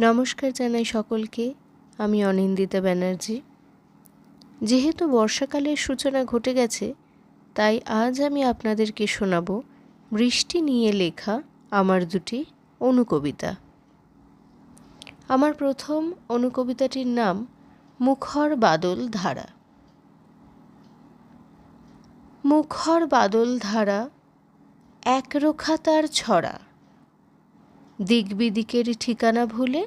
নমস্কার জানাই সকলকে, আমি অনিন্দিতা ব্যানার্জি। যেহেতু বর্ষাকালের সূচনা ঘটে গেছে, তাই আজ আমি আপনাদেরকে শোনাব বৃষ্টি নিয়ে লেখা আমার দুটি অনুকবিতা। আমার প্রথম অনুকবিতাটির নাম মুখর বাদল ধারা। মুখর বাদল ধারা একরোখা তার ছড়া। দিকবিদিকের ঠিকানা ভুলে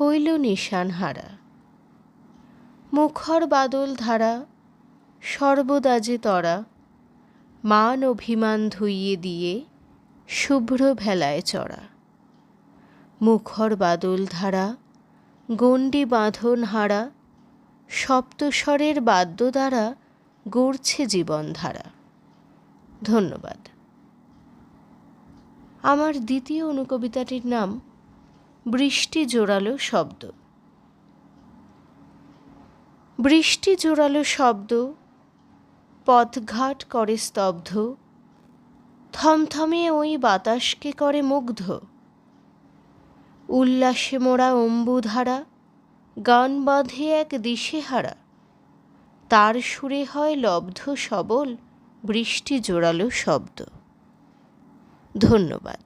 হইল নিশান হারা মুখর বাদল ধারা, সর্বদা যে তরা, মান অভিমান ধুইয়ে দিয়ে শুভ্র ভেলায় চড়া। মুখর বাদল ধারা, গণ্ডি বাঁধন হারা, সপ্তস্বরের বাদ্য দ্বারা গড়ছে জীবনধারা ধন্যবাদ। আমার দ্বিতীয় অনুকবিতাটির নাম বৃষ্টি জোরালো শব্দ। বৃষ্টি জোরালো শব্দ পথঘাট করে স্তব্ধ, থমথমে ওই বাতাসকে করে মুগ্ধ। উল্লাসে মোড়া অম্বুধারা, গান বাঁধে এক দিশেহারা। তার সুরে হয় লব্ধ সবল বৃষ্টি জোরালো শব্দ। ধন্যবাদ।